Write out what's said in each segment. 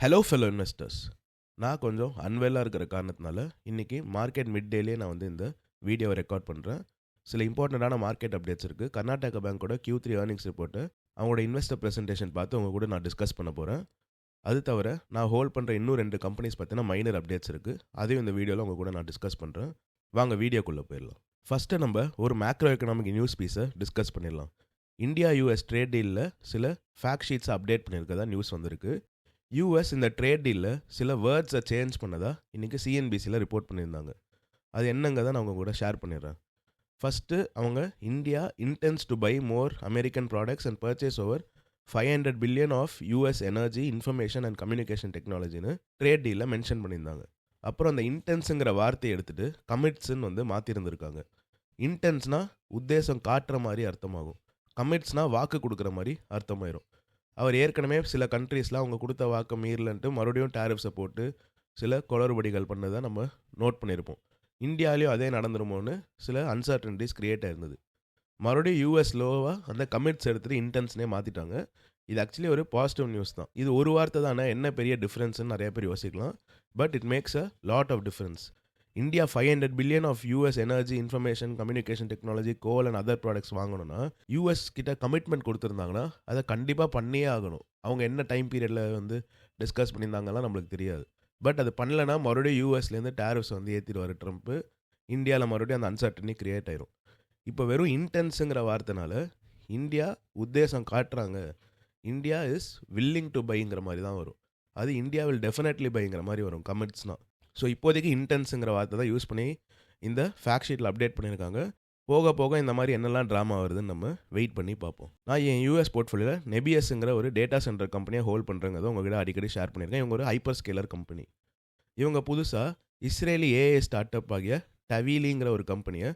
Hello fellow investors நான் கொஞ்சம் அன்வெல்லாக இருக்கிற காரணத்தினால இன்றைக்கி மார்க்கெட் மிட் டேலேயே நான் வந்து இந்த வீடியோவை ரெக்கார்ட் பண்ணுறேன் சில இம்பார்ட்டண்ட்டான மார்க்கெட் அப்டேட்ஸ் இருக்குது கர்நாடகா பேங்க்கோட கியூ த்ரீ ஏர்னிங்ஸ் ரிப்போர்ட்டு அவங்களோட இன்வெஸ்டர் ப்ரெசன்டேஷன் பார்த்து அவங்க கூட நான் டிஸ்கஸ் பண்ண போகிறேன் அது தவிர நான் ஹோல்ட் பண்ணுற இன்னும் ரெண்டு கம்பெனிஸ் பார்த்தீங்கன்னா மைனர் அப்டேட்ஸ் இருக்குது அதையும் இந்த வீடியோவில் அவங்க கூட நான் டிஸ்கஸ் பண்ணுறேன் வாங்க வீடியோக்குள்ளே போயிடலாம். ஃபஸ்ட்டு நம்ம ஒரு மேக்ரோ எக்கனாமிக் நியூஸ் பீஸை டிஸ்கஸ் பண்ணிடலாம். இந்தியா யூஎஸ் ட்ரேட் டீலில் சில ஃபேக்ட் ஷீட்ஸை அப்டேட் பண்ணியிருக்கதா நியூஸ் வந்திருக்கு. யூஎஸ் இந்த ட்ரேட் டீலில் சில வேர்ட்ஸை சேஞ்ச் பண்ணதா இன்றைக்கி சிஎன்பிசியில் ரிப்போர்ட் பண்ணியிருந்தாங்க. அது என்னங்க தான் நான் உங்க கூட ஷேர் பண்ணிடுறேன். ஃபஸ்ட்டு அவங்க India intends to buy more American products and purchase over five hundred billion of US energy information and communication டெக்னாலஜின்னு trade டீலில் மென்ஷன் பண்ணியிருந்தாங்க. அப்புறம் அந்த இன்டென்ஸுங்கிற வார்த்தையை எடுத்துகிட்டு கமிட்ஸ்ன்னு வந்து மாற்றிருந்துருக்காங்க இன்டென்ஸ்னால் உத்தேசம் காட்டுற மாதிரி அர்த்தமாகும். கமிட்ஸ்னால் வாக்கு கொடுக்குற மாதிரி அர்த்தமாயிரும். அவர் ஏற்கனவே சில கண்ட்ரீஸில் அவங்க கொடுத்த வாக்கை மீறலன்ட்டு மறுபடியும் டேரிஃப்ஸை போட்டு சில குளறுபடிகள் பண்ணதை நம்ம நோட் பண்ணியிருப்போம். இந்தியாவிலையும் அதே நடந்துருமோன்னு சில அன்சர்டனிட்டிஸ் க்ரியேட் ஆயிருந்தது. மறுபடியும் யூஎஸ் லோவாக அந்த கமிட்ஸ் எடுத்துகிட்டு இன்டென்ஸ்னே மாற்றிட்டாங்க இது ஆக்சுவலி ஒரு பாசிட்டிவ் நியூஸ் தான். இது ஒரு வார்த்தை தானே என்ன பெரிய டிஃப்ரென்ஸ்னு நிறைய பேர் யோசிக்கலாம். But it makes a lot of difference India five hundred billion of US energy information communication technology coal and other products வாங்கணும்னா யூஎஸ் கிட்ட கமிட்மெண்ட் கொடுத்துருந்தாங்கன்னா அதை கண்டிப்பாக பண்ணியே ஆகணும். அவங்க என்ன டைம் பீரியடில் வந்து டிஸ்கஸ் பண்ணியிருந்தாங்கலாம் நம்மளுக்கு தெரியாது. பட் அது பண்ணலைன்னா மறுபடியும் யூஎஸ்லேருந்து டேரிஃப்ஸ் வந்து ஏற்றிடுவார் ட்ரம்ப்பு இந்தியாவில் மறுபடியும் அந்த அன்சர்டனி கிரியேட் ஆயிரும். இப்போ வெறும் இன்டென்ஸுங்கிற வார்த்தைனால இந்தியா உத்தேசம் காட்டுறாங்க. இந்தியா இஸ் வில்லிங் டு பைங்கிற மாதிரி தான் வரும். அது இந்தியா வில் டெஃபினெட்லி பைங்கிற மாதிரி வரும் கமிட்ஸ்னால் ஸோ இப்போதைக்கு இன்டென்ஸுங்கிற வார்த்தை தான் யூஸ் பண்ணி இந்த ஃபேக்ட் ஷீட்டில் அப்டேட் பண்ணியிருக்காங்க. போக போக இந்த மாதிரி என்னெல்லாம் ட்ராமா வருதுன்னு நம்ம வெயிட் பண்ணி பார்ப்போம். நான் என் யூஎஸ் போர்ட்ஃபோலியோவில் நெபியஸுங்கிற ஒரு டேட்டா சென்டர் கம்பெனியை ஹோல்ட் பண்ணுறங்கிறத உங்ககிட்ட அடிக்கடி ஷேர் பண்ணியிருக்கேன். இவங்க ஒரு ஹைப்பர் ஸ்கேலர் கம்பெனி இவங்க புதுசாக இஸ்ரேலி ஏஏ ஸ்டார்ட் அப் ஆகிய டவீலிங்கிற ஒரு கம்பெனியை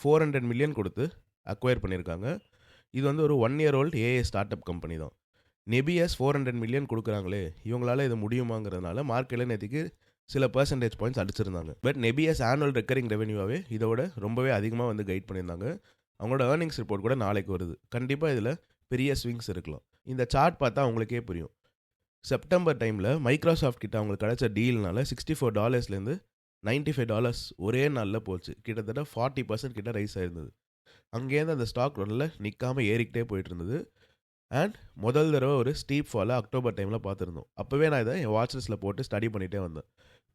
ஃபோர் ஹண்ட்ரட் மில்லியன் கொடுத்து அக்வயர் பண்ணியிருக்காங்க. இது வந்து ஒரு one year old AI start up company தான். நெபியஸ் ஃபோர் ஹண்ட்ரட் மில்லியன் கொடுக்குறாங்களே இவங்களால இது முடியுமாங்கிறதுனால மார்க்கெட்டில் நேற்றுக்கு சில பர்சன்டேஜ் பாயிண்ட்ஸ் அடிச்சிருந்தாங்க. பட் நெபிஎஸ் ஆனுவல் ரெக்கரிங் ரெவன்யூவாகவே இதோட ரொம்பவே அதிகமாக வந்து கைட் பண்ணியிருந்தாங்க. அவங்களோட ஏர்னிங்ஸ் ரிப்போர்ட் கூட நாளைக்கு வருது. கண்டிப்பாக இதில் பெரிய ஸ்விங்ஸ் இருக்கலாம். இந்த சார்ட் பார்த்தா அவங்களுக்கே புரியும். செப்டம்பர் டைமில் மைக்ரோசாஃப்ட் கிட்ட அவங்களுக்கு கிடச்ச டீல்னால சிக்ஸ்டி ஃபோர் டாலர்ஸ்லேருந்து நைன்ட்டி ஃபைவ் டாலர்ஸ் ஒரே நாளில் போச்சு. கிட்டத்தட்ட ஃபார்ட்டி பர்சன்ட் கிட்ட ரைஸ் ஆயிருந்தது. அங்கேருந்து அந்த ஸ்டாக் நல்ல நிற்காமல் ஏறிக்கிட்டே போயிட்டு இருந்தது. அண்ட் முதல் தடவை ஒரு ஸ்டீப் ஃபாலை அக்டோபர் டைமில் பார்த்துருந்தோம். அப்போவே நான் இதை என் வாட்ச் லிஸ்ட்டில் போட்டு ஸ்டடி பண்ணிகிட்டே வந்தேன்.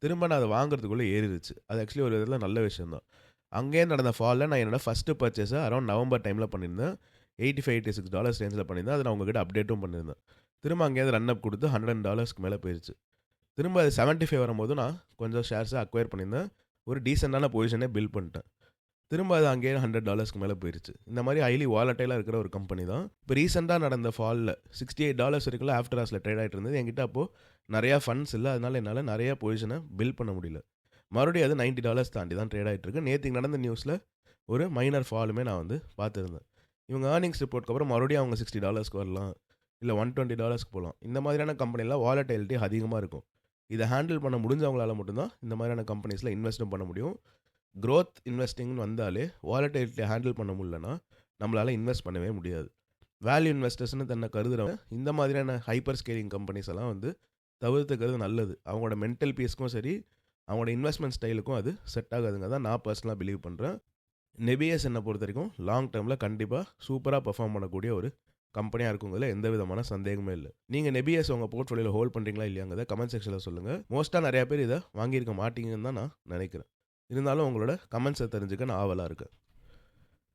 திரும்ப நான் அதை வாங்குறதுக்குள்ளே ஏறிடுச்சு அது ஆக்சுவலி ஒரு விதத்தில் நல்ல விஷயம் தான் அங்கேயே நடந்த ஃபாலில் நான் என்னோடய ஃபஸ்ட்டு பர்ச்சேஸை அரௌண்ட் நவம்பர் டைமில் பண்ணியிருந்தேன். Eighty five eighty six dollars ரேஞ்சில் பண்ணியிருந்தேன். அதை நான் உங்ககிட்ட அப்டேட்டும் பண்ணியிருந்தேன். திரும்ப அங்கேயாவது ரன் அப் கொடுத்து ஹண்ட்ரட் டாலர்ஸ்க்கு மேலே போயிடுச்சு திரும்ப அது செவன்ட்டி ஃபைவ் வரும்போது நான் கொஞ்சம் ஷேர்ஸை அக்வயர் பண்ணியிருந்தேன். ஒரு டீசெண்டான பொசிஷனே பில் பண்ணிட்டேன். திரும்ப அது அங்கேயே ஹண்ட்ரட் டாலர்ஸ்க்கு மேலே போயிருச்சு. இந்த மாதிரி ஹைலி வாலட்டைலாக இருக்கிற ஒரு கம்பெனி தான். இப்போ ரீசெண்டாக நடந்த ஃபாலில் சிக்ஸ்டி எயிட் டாலர்ஸ் இருக்குல்ல ஆஃப்டர் ஹாஸில் ட்ரேட் ஆகிட்டு இருந்தது. என்கிட்ட அப்போது நிறையா ஃபண்ட்ஸ் இல்லை. அதனால என்னால் நிறையா பொசிஷனை பில் பண்ண முடியல. மறுபடியும் அது நைன்ட்டி டாலர்ஸ் தாண்டி தான் ட்ரேட் ஆகிட்டு இருக்கு. நேற்றுக்கு நடந்த நியூஸில் ஒரு மைனர் ஃபாலுமே நான் வந்து பார்த்துருந்தேன். இவங்க ஏர்னிங்ஸ் ரிப்போர்ட்க்கு அப்புறம் மறுபடியும் அவங்க சிக்ஸ்டி டாலர்ஸ்க்கு வரலாம். இல்லை ஒன் டுவெண்ட்டி டாலர்ஸ்க்கு போகலாம் இந்த மாதிரியான கம்பெனிலாம் வாலட்டைலிட்டி அதிகமாக இருக்கும். இதை ஹேண்டில் பண்ண முடிஞ்சவங்களால மட்டும்தான் இந்த மாதிரியான கம்பெனிஸில் இன்வெஸ்ட்டும் பண்ண முடியும். க்ரோத் இன்வெஸ்டிங்னு வந்தாலே வாலட்டிலிட்டியை ஹேண்டில் பண்ண முடியலன்னா நம்மளால் இன்வெஸ்ட் பண்ணவே முடியாது. வேல்யூ இன்வெஸ்டர்ஸ்னு தன்னை கருதுகிறவன் இந்த மாதிரியான ஹைப்பர் ஸ்கேலிங் கம்பெனிஸ் எல்லாம் வந்து தவிர்த்துக்கிறது நல்லது. அவங்களோட மென்டல் பீஸ்க்கும் சரி அவங்களோட இன்வெஸ்ட்மெண்ட் ஸ்டைலுக்கும் அது செட் ஆகாதுங்க. தான் நான் பர்சனலாக பிலீவ் பண்ணுறேன் நெபிஎஸ் என்னை பொறுத்த வரைக்கும் லாங் டேர்மில் கண்டிப்பாக சூப்பராக பெர்ஃபார்ம் பண்ணக்கூடிய ஒரு கம்பெனியாக இருக்குங்கிறதுல எந்த விதமான சந்தேகமே இல்லை. நீங்கள் நெபிஎஸ் உங்கள் போர்ட்ஃபோலியோவில் ஹோல்ட் பண்ணுறீங்களா இல்லையாங்கிறத கமெண்ட் செக்ஷனில் சொல்லுங்கள் மோஸ்ட்டாக நிறையா பேர் இதை வாங்கியிருக்க மாட்டீங்கன்னு தான் நான் நினைக்கிறேன். இருந்தாலும் உங்களோட கமெண்ட்ஸை தெரிஞ்சுக்க நான் ஆவலாக இருக்கேன்.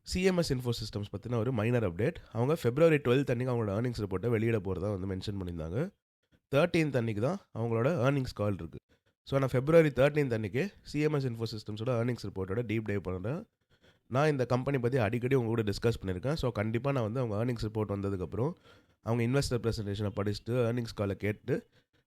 சிஎம்எஸ் இன்ஃபோ சிஸ்டம்ஸ் பற்றின ஒரு மைனர் அப்டேட் அவங்க ஃபெப்ரவரி டுவெல்த் அன்றைக்கி அவங்களோட ஏர்னிங்ஸ் ரிப்போர்ட்டை வெளியிட போகிறதா வந்து மென்ஷன் பண்ணியிருந்தாங்க. தேர்ட்டீன்த் அன்றைக்கி தான் அவங்களோட ஏர்னிங்ஸ் கால் இருக்குது ஸோ நான் ஃபெப்ரவரி தேர்ட்டீன்த் அன்றைக்கி சிஎம்எஸ் இன்ஃபோ சிஸ்டம்ஸோட ஏர்னிங்ஸ் ரிப்போர்ட்டோட டீப் டைவ் பண்ணுறேன் நான் இந்த கம்பெனி பற்றி அடிக்கடி உங்கள் கூட டிஸ்கஸ் பண்ணியிருக்கேன். ஸோ கண்டிப்பாக நான் வந்து அவங்க ஏர்னிங்ஸ் ரிப்போர்ட் வந்ததுக்கப்புறம் அவங்க இன்வெஸ்டர் ப்ரெசன்டேஷனை படிச்சுட்டு ஏர்னிங்ஸ் காலை கேட்டு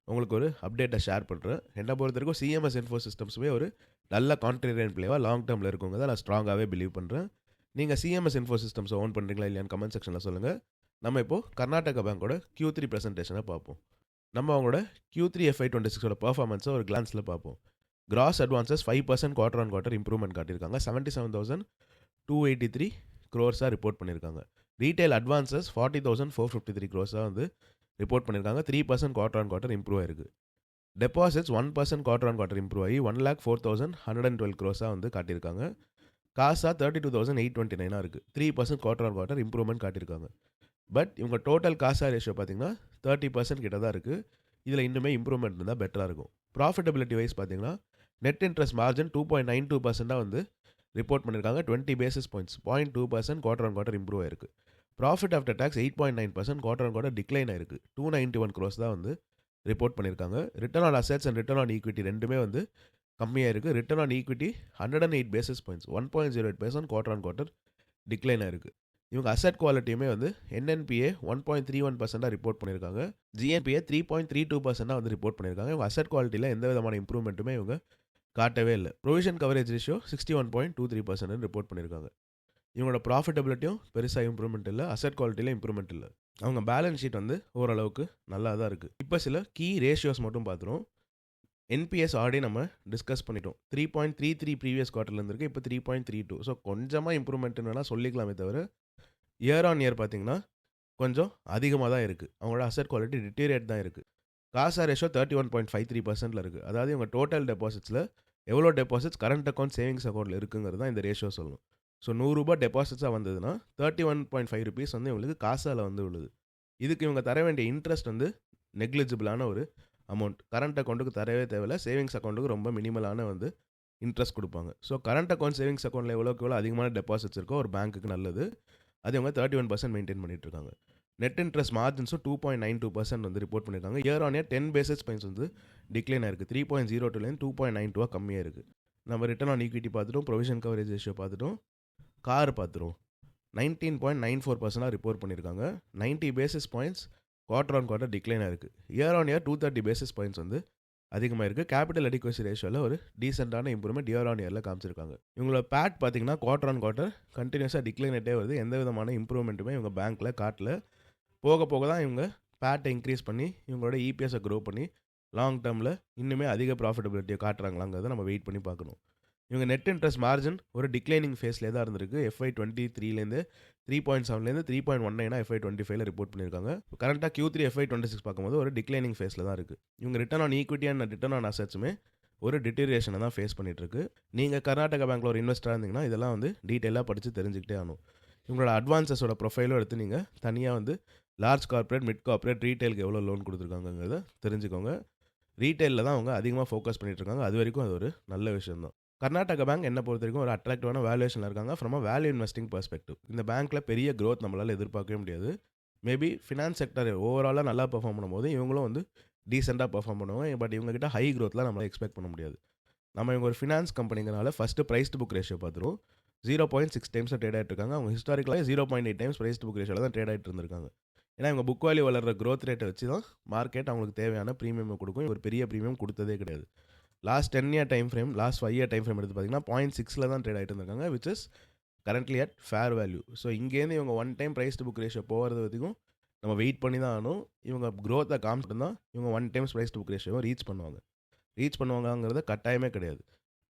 உங்களுக்கு ஒரு அப்டேட்டை ஷேர் பண்ணுறேன் என்னை பொறுத்த வரைக்கும் சிஎம்எஸ் இன்ஃபோ சிஸ்டம்ஸுமே ஒரு நல்ல கான்ட்ரேரியன் பிளேவாக லாங் டேர்மில் இருக்குங்க தான் நான் ஸ்ட்ராங்காகவே பிலீவ் பண்ணுறேன் நீங்கள் சிஎம்எஸ் இன்ஃபோ சிஸ்டம்ஸை ஓன் பண்ணுறீங்களா இல்லையான்னு கமெண்ட் செக்ஷனில் சொல்லுங்கள் நம்ம இப்போது கர்நாடகா பேங்கோட கியூ த்ரீ ப்ரெசன்டேஷனை பார்ப்போம். நம்ம அவங்களோட கியூ த்ரீ எஃப்ஐ டுவெண்ட்டி சிக்ஸோட பர்ஃபார்மன்ஸை ஒரு கிளான்ஸில் பார்ப்போம். Gross advances five percent quarter on quarter improvement காட்டியிருக்காங்க. Seventy seven thousand two eighty three க்ரோர்ஸாக report பண்ணியிருக்காங்க. Retail advances forty thousand four fifty three க்ரோர்ஸாக வந்து ரிப்போர்ட் பண்ணியிருக்காங்க three percent quarter on quarter improve ஆயிருக்கு. Deposits one percent quarter on quarter improve ஆகி one lakh four thousand hundred and twelve க்ரோஸாக வந்து காட்டியிருக்காங்க. CASA thirty two thousand eight twenty நைனாக இருக்குது three percent quarter on quarter improvement காட்டியிருக்காங்க. But இவங்க total CASA ratio பார்த்தீங்கன்னா thirty percent கிட்ட தான் இருக்குது இதில் இன்னுமே இம்ப்ரூவ்மெண்ட் இருந்தால் பெட்டராக இருக்கும். ப்ராஃபிட்டபிலிட்டி வைஸ் பார்த்தீங்கன்னா net interest margin two point nine two பர்சென்ட்டாக வந்து ரிப்போர்ட் பண்ணியிருக்காங்க twenty basis points point two percent quarter on quarter improve ஆயிருக்கு. Profit after tax eight point nine percent quarter and quarter decline ஆயிருக்கு. Two ninety one crores தான் வந்து report பண்ணியிருக்காங்க return on assets and return on equity ரெண்டுமே வந்து கம்மியாக இருக்குது return on equity hundred and eight basis points one point zero eight percent quarter on quarter decline ஆயிருக்கு. இவங்க அசெட் குவாலிட்டியுமே வந்து NNPA one point three one பர்சென்ட்டாக report பண்ணியிருக்காங்க GNPA three point three two பர்சென்ட்டாக வந்து ரிப்போர்ட் பண்ணியிருக்காங்க இவங்க அசெட் குவாலிட்டியில் எந்த விதமான இம்ப்ரூவ்மெண்ட்டுமே இவங்க காட்டவே இல்லை. Provision coverage ratio sixty one point two three percent report பண்ணியிருக்காங்க இவங்களோட ப்ராஃபிட்டபிலிட்டியும் பெருசாக இம்ப்ரூவ்மெண்ட் இல்லை அசெட் குவாலிட்டியில் இம்ப்ரூவ்மெண்ட் இல்லை. அவங்க பேலன்ஸ் ஷீட் வந்து ஓரளவுக்கு நல்லா தான் இருக்குது இப்போ சில கீ ரேஷியோஸ் மட்டும் பார்த்துருவோம் என்பிஎஸ் ஆல்ரெடி நம்ம டிஸ்கஸ் பண்ணிட்டோம். Three point three three previous குவார்ட்டர்ல இருந்திருக்கு இப்போ three point three two so கொஞ்சமாக இம்ப்ரூவ்மெண்ட்னு வேணால் சொல்லிக்கலாமே தவிர இயர் ஆன் இயர் பார்த்தீங்கன்னா கொஞ்சம் அதிகமாக தான் இருக்குது அவங்களோட அசெட் குவாலிட்டி டிட்டீரியேட் தான் இருக்குது CASA ratio thirty one point five three பர்சன்ட்டில் இருக்குது அதாவது இவங்க டோட்டல் டெபாசிட்ஸில் எவ்வளோ டெபாசிட்ஸ் கரண்ட் அக்கௌண்ட் சேவிங்ஸ் அக்கௌண்ட்டில் இருக்குங்கிறது தான் இந்த ரேஷியோ சொல்லணும். ஸோ நூறுரூபா டெபாசிட்ஸாக வந்ததுன்னா thirty one point five rupees வந்து இவங்களுக்கு காசால் வந்து விழுது இதுக்கு இவங்க தர வேண்டிய இன்ட்ரெஸ்ட் வந்து நெக்லிஜிபிளான ஒரு அமௌண்ட் கரண்ட் அக்கௌண்ட்டுக்கு தரவே தேவையில்ல. சேவிங்ஸ் அக்கௌண்ட்டுக்கு ரொம்ப மினிமலான வந்து இன்ட்ரெஸ்ட் கொடுப்பாங்க. ஸோ கரண்ட் அக்கௌண்ட் சேவிங்ஸ் அக்கௌண்ட்டில் எவ்வளோக்கு எவ்வளோ அதிகமான டெபாசிட்ஸ் இருக்கோ ஒரு பேங்க்குக்கு நல்லது. அது அவங்க தேர்ட்டி ஒன் பர்சன்ட் மெயின்டைன் பண்ணிட்டு இருக்காங்க. Net interest மார்ஜின்ஸும் two point nine two percent வந்து ரிப்போர்ட் பண்ணியிருக்காங்க year on year ten basis points வந்து டிக்ளைன் ஆயிருக்கு. த்ரீ பாயிண்ட் ஜீரோ டூலேருந்து டூ பாயிண்ட் நைன் டூவாக கம்மியாக இருக்குது நம்ம ரிட்டர்ன் ஆன் ஈக்விட்டி பார்த்துட்டோம். ப்ரொவிஷன் கவரேஜ் ரேஷியோ பார்த்துட்டோம். கார் பார்த்துருவோம் நைன்டீன் பாயிண்ட் நைன் ஃபோர் பர்சன்டாக ரிப்போர்ட் பண்ணியிருக்காங்க. Ninety basis points quarter on quarter decline இருக்குது year on year two thirty basis points வந்து அதிகமாக இருக்குது கேபிட்டல் அடிக்வசி ரேஷியோவில் ஒரு டீசெண்டான இம்ப்ரூவ்மெண்ட் இயர் ஆன் இயரில் காமிச்சிருக்காங்க. இவங்களோட பேட் பார்த்தீங்கன்னா குவார்டர் ஆன் குவார்டர் கண்டினியூஸாக டிக்ளைன் ஆகிட்டே வருது. எந்த விதமான இம்ப்ரூவ்மெண்ட்டுமே இவங்க பேங்க்கில் காட்டில். போக போக தான் இவங்க பேட்டை இன்க்ரீஸ் பண்ணி இவங்களோட இபிஎஸை க்ரோ பண்ணி லாங் டேர்மில் இன்னுமே அதிக ப்ராஃபிட்டபிலிட்டியை காட்டுறாங்களாங்கிறத நம்ம வெயிட் பண்ணி பார்க்கணும். இவங்க நெட் இன்ட்ரெஸ்ட் மார்ஜின் ஒரு டிக்ளைனிங் ஃபேஸ்லேயே தான் இருந்திருக்கு. எஃப்ஐ டுவெண்ட்டி த்ரீலேருந்து த்ரீ பாயிண்ட் செவன்லேருந்து த்ரீ பாயிண்ட் ஒன் நைனாக எஃப்ஐ டுவெண்ட்டி ஃபைவ்ல ரிப்போர்ட் பண்ணியிருக்காங்க கரண்ட்டாக Q three FY twenty six பார்க்கும்போது ஒரு டிக்ளைனிங் ஃபேஸில் தான் இருக்குது இவங்க return on equity and return on அசட்ஸுமே ஒரு டிட்டீரியேஷனை தான் ஃபேஸ் பண்ணிகிட்ருக்கு நீங்கள் கர்நாடகா பேங்க்கில் ஒரு இன்வெஸ்டராக இருந்தீங்கன்னா இதெல்லாம் வந்து டீட்டெயிலாக படித்து தெரிஞ்சுக்கிட்டே ஆகணும். இவங்களோட அட்வான்சஸோட ப்ரொஃபைலும் எடுத்து நீங்கள் தனியாக வந்து லார்ஜ் கார்ப்பரேட் மிட் கார்ப்பரேட் ரீட்டைலுக்கு எவ்வளோ லோன் கொடுத்துருக்காங்கிறத தெரிஞ்சுக்கோங்க. ரீட்டைலில் தான் அவங்க அதிகமாக ஃபோக்கஸ் பண்ணிகிட்ருக்காங்க இருக்காங்க. அது வரைக்கும் அது ஒரு நல்ல விஷயம் தான் கர்நாடகா பேங்க் என்ன பொறுத்த வரைக்கும் ஒரு அட்ராக்டிவான வேல்யூஷனில் இருக்காங்க. From a value investing perspective இந்த பேங்க்கில் பெரிய க்ரோத் நம்மளால் எதிர்பார்க்கவே முடியாது. மேபி ஃபினான்ஸ் செக்டர் ஓவராலாக நல்லா பெர்ஃபார்ம் பண்ணும்போது இவங்களும் வந்து டீசெண்டாக பெர்ஃபார்ம் பண்ணுவாங்க. பட் இவங்ககிட்ட ஹை க்ரோத்லாம் நம்மளால் எக்ஸ்பெக்ட் பண்ண முடியாது. நம்ம இவங்க ஒரு ஃபினான்ஸ் கம்பெனிங்கனால ஃபஸ்ட்டு ப்ரைஸ் புக் ரேஷியோ பார்த்துருவோம். Zero point six times trade ஆகிட்டு இருக்காங்க. அவங்க ஹிஸ்டாரிக்கலாக zero point eight times price book ரேஷியோவில் தான் ட்ரேட் ஆகிட்டு இருந்திருக்காங்க. ஏன்னா இவங்க புக் வேல்யூ வளர்கிற க்ரோத் ரேட்டை வச்சு தான் மார்க்கெட் அவங்களுக்கு தேவையான ப்ரீமியம் கொடுக்கும். ஒரு பெரிய ப்ரீமியம் கொடுத்ததே கிடையாது. Last ten year time frame last five year time frame எடுத்து பார்த்தீங்கன்னா பாயிண்ட் சிக்ஸில் தான் ட்ரேட் ஆகிட்டு இருந்திருக்காங்க which is currently at fair value so இங்கேருந்து இவங்க one time price to book ratio போகிறது வரைக்கும் நம்ம வெயிட் பண்ணி தான் ஆகணும். இவங்க க்ரோத்தை காமிச்சிட்டு தான் இவங்க one times price to book ரேஷியோவை ரீச் பண்ணுவாங்க. ரீச் பண்ணுவாங்கங்கிறது கட்டாயமே கிடையாது.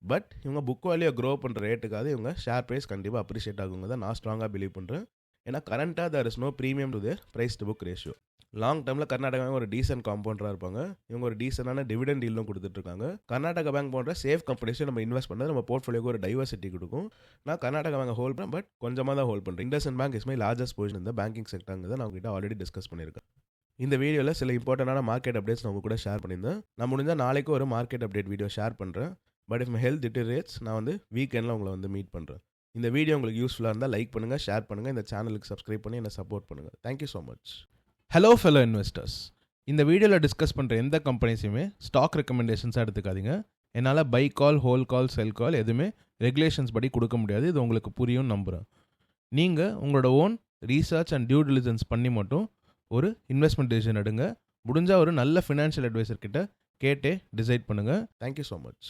பட் இவங்க புக் வேல்யூ க்ரோ பண்ணுற ரேட்டுக்காக இவங்க ஷேர் ப்ரைஸ் கண்டிப்பாக அப்ரிஷியேட் ஆகுங்க தான் நான் ஸ்ட்ராங்காக பிலீவ் பண்ணுறேன் ஏன்னா கரண்ட்டாக there is no premium to their price to book ratio long டேர்மில் கர்நாடகா ஒரு டீசென்ட் காம்பவுண்டராக இருப்பாங்க. இவங்க ஒரு டீசெண்டான டிவிடன் டீலும் கொடுத்துட்ருக்காங்க. கர்நாடகா பேங்க் போன்ற சேஃப் கம்பெனிஸும் நம்ம இன்வெஸ்ட் பண்ணது நம்ம போர்ட்ஃபோலியோக்கு ஒரு டைவர்சிட்டி கொடுக்கும். நான் கர்நாடகா பேங்க் ஹோல்ட் பண்ணேன் பட் கொஞ்சமாக தான் ஹோல்ட் பண்ணுறேன் IndusInd bank is my largest position இந்த பேங்கிங் செக்டருங்கிறத நான் உங்ககிட்ட ஆல்ரெடி டிஸ்கஸ் பண்ணியிருக்கேன். இந்த வீடியோவில் சில இம்பார்ட்டண்டான மார்க்கெட் அப்டேட்ஸ் நான் உங்க கூட ஷேர் பண்ணியிருந்தேன். நான் முடிஞ்சால் நாளைக்கு ஒரு மார்க்கெட் அப்டேட் வீடியோ ஷேர் பண்ணுறேன் but if my health deteriorates நான் வந்து வீக்கெண்டில் உங்களை வந்து மீட் பண்ணுறேன் இந்த வீடியோ உங்களுக்கு யூஸ்ஃபுல்லாக இருந்தால் லைக் பண்ணுங்கள் ஷேர் பண்ணுங்கள் இந்த சேனலுக்கு சப்ஸ்கிரைப் பண்ணி என்னை சப்போர்ட் பண்ணுங்கள் thank you so much hello fellow investors இந்த வீடியோவில் டிஸ்கஸ் பண்ணுற எந்த கம்பெனிஸையுமே ஸ்டாக் ரெக்கமெண்டேஷன்ஸாக எடுத்துக்காதீங்க. என்னால் பை கால் ஹோல் கால் செல் கால் எதுவுமே ரெகுலேஷன்ஸ் படி கொடுக்க முடியாது. இது உங்களுக்கு புரியும் நம்புகிறேன் நீங்கள் உங்களோட own research and due diligence பண்ணி மட்டும் ஒரு இன்வெஸ்ட்மெண்ட் டிசிஷன் எடுங்க. முடிஞ்சால் ஒரு நல்ல ஃபினான்ஷியல் அட்வைசர் கிட்ட கேட்டே டிசைட் பண்ணுங்கள் தேங்க்யூ ஸோ மச்